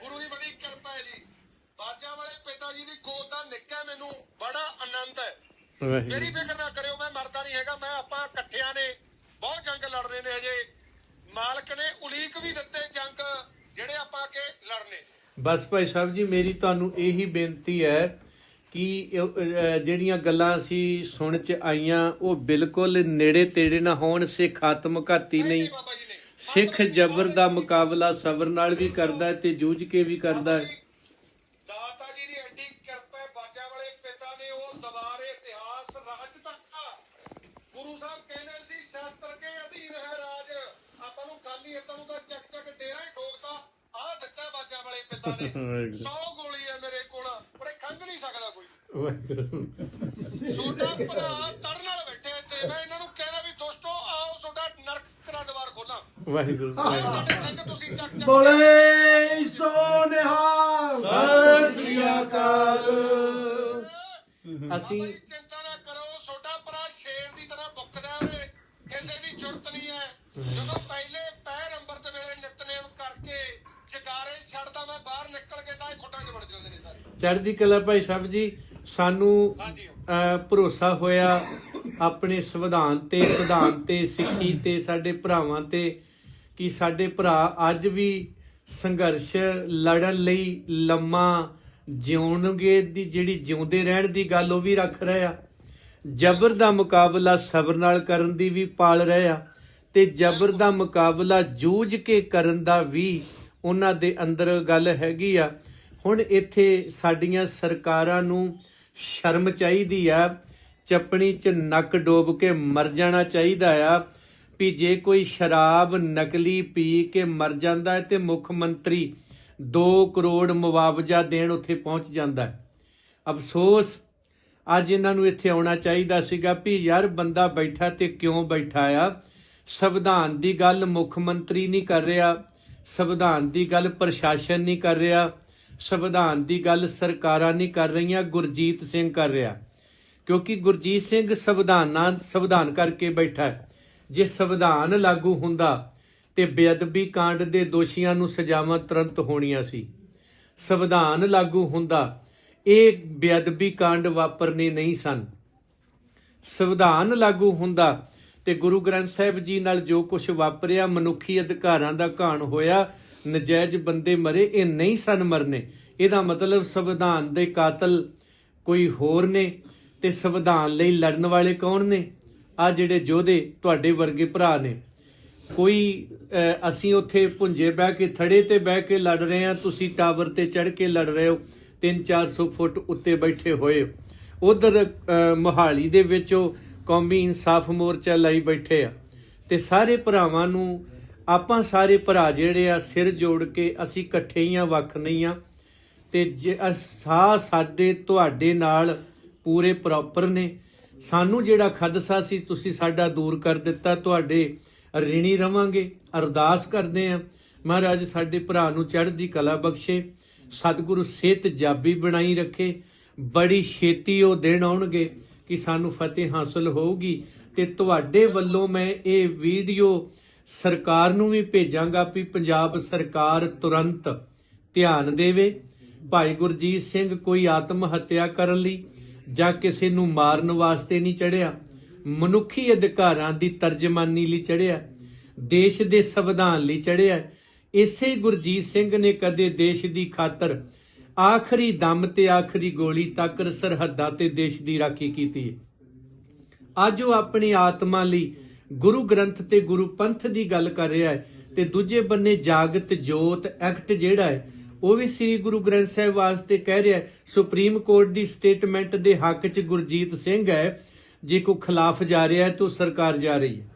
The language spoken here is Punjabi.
ਗੁਰੂ ਦੀ ਬੜੀ ਕਿਰਪਾ ਹੈ ਜੀ। ਬਾਜਾਂ ਵਾਲੇ ਪਿਤਾ ਜੀ ਦੀ ਗੋਦ ਦਾ ਨਿੱਕਾ ਮੈਨੂੰ ਬੜਾ ਆਨੰਦ ਹੈ। ਮੇਰੀ ਫਿਕਰ ਨਾ ਕਰਿਓ ਮੈਂ ਮਰਦਾ ਨਹੀਂ ਹੈਗਾ ਮੈਂ ਆਪਾਂ ਇਕੱਠਿਆਂ ਨੇ ਬਹੁਤ ਜੰਗ ਲੜ ਰਹੇ ਨੇ ਹਜੇ ਮਾਲਕ ਨੇ ਉਲੀਕ ਵੀ ਦਿੱਤੇ ਜੰਗ ਜਿਹੜੇ ਆਪਾਂ ਕੇ ਲੜਨੇ। ਬਸ ਭਾਈ ਸਾਹਿਬ ਜੀ ਮੇਰੀ ਤੁਹਾਨੂੰ ਇਹੀ ਬੇਨਤੀ ਹੈ ਕਿ ਜਿਹੜੀਆਂ ਗੱਲਾਂ ਅਸੀਂ ਸੁਣ ਚ ਆਈਆਂ ਉਹ ਬਿਲਕੁਲ ਨੇੜੇ ਤੇੜੇ ਨਾ ਹੋਣ ਸਿੱਖ ਆਤਮਘਾਤੀ ਨਹੀਂ ਬਾਬਾ ਜੀ ਨੇ ਸਿੱਖ ਜਬਰ ਦਾ ਮੁਕਾਬਲਾ ਸਬਰ ਨਾਲ ਵੀ ਕਰਦਾ ਹੈ ਤੇ ਜੂਝ ਕੇ ਵੀ ਕਰਦਾ ਹੈ। ਦਾਤਾ ਜੀ ਦੀ ਐਡੀ ਕਿਰਪਾ ਹੈ, ਬਾਜਾਂ ਵਾਲੇ ਪਿਤਾ ਨੇ ਉਹ ਦਵਾਰੇ ਇਤਿਹਾਸ ਰਾਜ ਤੱਕ ਗੁਰੂ ਸਾਹਿਬ ਕਹਿੰਦੇ ਸੀ ਸ਼ਾਸਤਰ ਕੇ ਅਧੀਨ ਹੈ ਰਾਜ। ਆਪਾਂ ਨੂੰ ਖਾਲੀ ਹੱਥਾਂ ਨੂੰ ਤਾਂ ਚੱਕ ਚੱਕ ਡੇਰਾ ਹੀ ਠੋਕਦਾ ਆਹ ਦਿੱਤਾ ਬਾਜਾਂ ਵਾਲੇ ਪਿਤਾ ਨੇ। ਵਾਹਿਗੁਰੂ। 100 ਗੋਲੀ ਹੈ ਮੇਰੇ ਕੋਲ ਪਰ ਖੰਗ ਨਹੀਂ ਸਕਦਾ ਕੋਈ। ਛੋਟਾ ਭਰਾ ਤੜ ਨਾਲ ਬੈਠੇ ਤੇ ਮੈਂ ਇਹਨਾਂ ਨੂੰ ਕਹਿਣਾ ਵੀ ਦੋਸਤੋ ਆਓ ਤੁਹਾਡਾ ਨਰਕ ਦਾ ਦਵਾਰ ਖੋਲਾਂ ਵਾਹਿਗੁਰੂ ਬੋਲੇ ਸੋ ਨਿਹਾਲ। ਸਤਿ ਸ੍ਰੀ ਅਕਾਲ। ਅਸੀਂ- ਬਾਬਾ ਜੀ, ਚਿੰਤਾ ਨਾ ਕਰੋ ਛੋਟਾ ਭਰਾ ਸ਼ੇਰ ਦੀ ਤਰ੍ਹਾਂ ਬੁੱਕਦਾ ਵੇ ਕਿਸੇ ਦੀ ਜ਼ਰੂਰਤ ਨਹੀਂ ਹੈ। ਜਦੋਂ ਪਹਿਲੇ ਪੈਰ ਅੰਮ੍ਰਿਤ ਵੇਲੇ ਨਿਤਨੇਮ ਕਰਕੇ ਜਗਾਰੇ ਛੱਡਦਾ ਮੈਂ ਬਾਹਰ ਨਿਕਲ ਕੇ ਤਾਂ ਇਹ ਖੁੱਟਾਂ 'ਚ ਵੜ ਜਾਂਦੇ ਨੇ ਸਾਰੇ। ਚੜ੍ਹਦੀ ਕਲਾ ਭਾਈ ਸਾਹਿਬ ਜੀ ਸਾਨੂੰ ਭਰੋਸਾ ਹੋਇਆ ਆਪਣੇ ਸੰਵਿਧਾਨ ਤੇ ਸਿਧਾਂਤ ਤੇ ਸਿੱਖੀ ਤੇ ਸਾਡੇ ਭਰਾਵਾਂ ਤੇ ਕਿ ਸਾਡੇ ਭਰਾ ਅੱਜ ਵੀ ਸੰਘਰਸ਼ ਲੜਨ ਲਈ ਲੰਮਾ ਜਿਉਣਗੇ ਦੀ ਜਿਹੜੀ ਜਿਉਂਦੇ ਰਹਿਣ ਦੀ ਗੱਲ ਉਹ ਵੀ ਰੱਖ ਰਹੇ ਆ। ਜਬਰ ਦਾ ਮੁਕਾਬਲਾ ਸਬਰ ਨਾਲ ਕਰਨ ਦੀ ਵੀ ਪਾਲ ਰਹੇ ਆ ਤੇ ਜਬਰ ਦਾ ਮੁਕਾਬਲਾ ਜੂਝ ਕੇ ਕਰਨ ਦਾ ਵੀ ਉਹਨਾਂ ਦੇ ਅੰਦਰ ਗੱਲ ਹੈਗੀ ਆ। ਹੁਣ ਇੱਥੇ ਸਾਡੀਆਂ ਸਰਕਾਰਾਂ ਨੂੰ ਸ਼ਰਮ ਚਾਹੀਦੀ ਆ, ਚੱਪਣੀ 'ਚ ਨੱਕ ਡੋਬ ਕੇ ਮਰ ਜਾਣਾ ਚਾਹੀਦਾ ਆ। ਵੀ ਜੇ ਕੋਈ ਸ਼ਰਾਬ ਨਕਲੀ ਪੀ ਕੇ ਮਰ ਜਾਂਦਾ ਹੈ ਤੇ ਮੁੱਖ ਮੰਤਰੀ 2 ਕਰੋੜ ਮੁਆਵਜ਼ਾ ਦੇਣ ਉੱਥੇ ਪਹੁੰਚ ਜਾਂਦਾ ਹੈ। ਅਫਸੋਸ, ਅੱਜ ਇਹਨਾਂ ਨੂੰ ਇੱਥੇ ਆਉਣਾ ਚਾਹੀਦਾ ਸੀਗਾ ਵੀ ਯਾਰ ਬੰਦਾ ਬੈਠਾ ਤੇ ਕਿਉਂ ਬੈਠਾ ਆ? ਸੰਵਿਧਾਨ ਦੀ ਗੱਲ ਮੁੱਖ ਮੰਤਰੀ ਨਹੀਂ ਕਰ ਰਿਹਾ, ਸੰਵਿਧਾਨ ਦੀ ਗੱਲ ਪ੍ਰਸ਼ਾਸਨ ਨਹੀਂ ਕਰ ਰਿਹਾ, ਸੰਵਿਧਾਨ ਦੀ ਗੱਲ ਸਰਕਾਰਾਂ ਨਹੀਂ ਕਰ ਰਹੀਆਂ, ਗੁਰਜੀਤ ਸਿੰਘ ਕਰ ਰਿਹਾ। ਕਿਉਂਕਿ ਗੁਰਜੀਤ ਸਿੰਘ ਸੰਵਿਧਾਨਾਂ, ਸੰਵਿਧਾਨ ਕਰਕੇ ਬੈਠਾ ਹੈ। ਜੇ ਸੰਵਿਧਾਨ ਲਾਗੂ ਹੁੰਦਾ ਤੇ ਬੇਅਦਬੀ ਕਾਂਡ ਦੇ ਦੋਸ਼ੀਆਂ ਨੂੰ ਸਜ਼ਾਵਾਂ ਤੁਰੰਤ ਹੋਣੀਆਂ ਸੀ। ਸੰਵਿਧਾਨ ਲਾਗੂ ਹੁੰਦਾ, ਇਹ ਬੇਅਦਬੀ ਕਾਂਡ ਵਾਪਰਨੇ ਨਹੀਂ ਸਨ। ਸੰਵਿਧਾਨ ਲਾਗੂ ਹੁੰਦਾ ਤੇ ਗੁਰੂ ਗ੍ਰੰਥ ਸਾਹਿਬ ਜੀ ਨਾਲ ਜੋ ਕੁਝ ਵਾਪਰਿਆ, ਮਨੁੱਖੀ ਅਧਿਕਾਰਾਂ ਦਾ ਘਾਣ ਹੋਇਆ, ਨਜਾਇਜ਼ ਬੰਦੇ ਮਰੇ, ਇਹ ਨਹੀਂ ਸਨ ਮਰਨੇ। ਇਹਦਾ ਮਤਲਬ ਸੰਵਿਧਾਨ ਦੇ ਕਾਤਲ ਕੋਈ ਹੋਰ ਨੇ ਤੇ ਸੰਵਿਧਾਨ ਲਈ ਲੜਨ ਵਾਲੇ ਕੌਣ ਨੇ? ਆ ਜਿਹੜੇ ਯੋਧੇ ਤੁਹਾਡੇ ਵਰਗੇ ਭਰਾ ਨੇ। ਕੋਈ ਅਸੀਂ ਉੱਥੇ ਪੁੰਜੇ ਬਹਿ ਕੇ, ਥੜੇ ਤੇ ਬਹਿ ਕੇ ਲੜ ਰਹੇ ਹਾਂ, ਤੁਸੀਂ ਟਾਵਰ ਤੇ ਚੜ ਕੇ ਲੜ ਰਹੇ ਹੋ 3-400 ਫੁੱਟ ਉੱਤੇ ਬੈਠੇ ਹੋਏ ਉਧਰ ਮੋਹਾਲੀ ਦੇ ਵਿੱਚ ਉਹ ਕੌਮੀ ਇਨਸਾਫ ਮੋਰਚਾ ਲਈ ਬੈਠੇ ਆ। ਤੇ ਸਾਰੇ ਭਰਾਵਾਂ ਨੂੰ, ਆਪਾਂ ਸਾਰੇ ਭਰਾ ਜਿਹੜੇ ਆ, ਸਿਰ ਜੋੜ ਕੇ ਅਸੀਂ ਇਕੱਠੇ ਹੀ ਆ, ਵੱਖ ਨਹੀਂ ਆ। ਤੇ ਜੇ ਸਾਹ ਸਾਡੇ ਤੁਹਾਡੇ ਨਾਲ ਪੂਰੇ ਪ੍ਰੋਪਰ ਨੇ। ਸਾਨੂੰ ਜਿਹੜਾ ਖਦਸਾ ਸੀ, ਤੁਸੀਂ ਸਾਡਾ ਦੂਰ ਕਰ ਦਿੱਤਾ, ਤੁਹਾਡੇ ਰਿਣੀ ਰਵਾਂਗੇ, ਅਰਦਾਸ ਕਰਦੇ ਆ ਮਹਾਰਾਜ, ਸਾਡੇ ਭਰਾ ਨੂੰ ਚੜ੍ਹਦੀ ਕਲਾ ਬਖਸ਼ੇ, ਸਤਿਗੁਰੂ ਸਿਹਤ ਜਾਬੀ ਬਣਾਈ ਰੱਖੇ, ਬੜੀ ਛੇਤੀ ਉਹ ਦਿਨ ਆਉਣਗੇ ਕਿ ਸਾਨੂੰ ਫਤਿਹ ਹਾਸਲ ਹੋਊਗੀ। ਤੇ ਤੁਹਾਡੇ ਵੱਲੋਂ ਮੈਂ ਇਹ ਵੀਡੀਓ ਸਰਕਾਰ ਨੂੰ ਵੀ ਭੇਜਾਂਗਾ ਵੀ ਪੰਜਾਬ ਸਰਕਾਰ ਤੁਰੰਤ ਧਿਆਨ ਦੇਵੇ। ਭਾਈ ਗੁਰਜੀਤ ਸਿੰਘ ਕੋਈ ਆਤਮ ਹੱਤਿਆ ਕਰਨ ਲਈ ਜਾਂ ਕਿਸੇ ਨੂੰ ਮਾਰਨ ਵਾਸਤੇ ਨਹੀਂ ਚੜਿਆ। ਮਨੁੱਖੀ ਅਧਿਕਾਰਾਂ ਦੀ ਤਰਜਮਾਨੀ ਲਈ ਚੜਿਆ। ਦੇਸ਼ ਦੇ ਸੰਵਿਧਾਨ ਲਈ ਚੜਿਆ। ਇਸੇ ਗੁਰਜੀਤ ਸਿੰਘ ਨੇ ਕਦੇ ਦੇਸ਼ ਦੀ ਖਾਤਰ ਆਖਰੀ ਦਮ ਤੇ ਆਖਰੀ ਗੋਲੀ ਤੱਕ ਸਰਹੱਦਾਂ ਤੇ ਦੇਸ਼ ਦੀ ਰਾਖੀ ਕੀਤੀ ਅੱਜ ਉਹ ਆਪਣੀ ਆਤਮਾ ਲਈ ਗੁਰੂ ਗ੍ਰੰਥ ਤੇ ਗੁਰੂ ਪੰਥ ਦੀ ਗੱਲ ਕਰ ਰਿਹਾ ਹੈ ਤੇ ਦੂਜੇ ਬੰਨੇ ਜਾਗਤ ਜੋਤ ਐਕਟ ਜਿਹੜਾ ਹੈ ਉਹ ਵੀ ਸ੍ਰੀ ਗੁਰੂ ਗ੍ਰੰਥ ਸਾਹਿਬ ਵਾਸਤੇ ਕਹਿ ਰਿਹਾ ਸੁਪਰੀਮ ਕੋਰਟ ਦੀ ਸਟੇਟਮੈਂਟ ਦੇ ਹੱਕ 'ਚ ਗੁਰਜੀਤ ਸਿੰਘ ਹੈ, ਜੇ ਕੋ ਖਿਲਾਫ ਜਾ ਰਿਹਾ ਹੈ ਤਾਂ ਸਰਕਾਰ ਜਾ ਰਹੀ ਹੈ।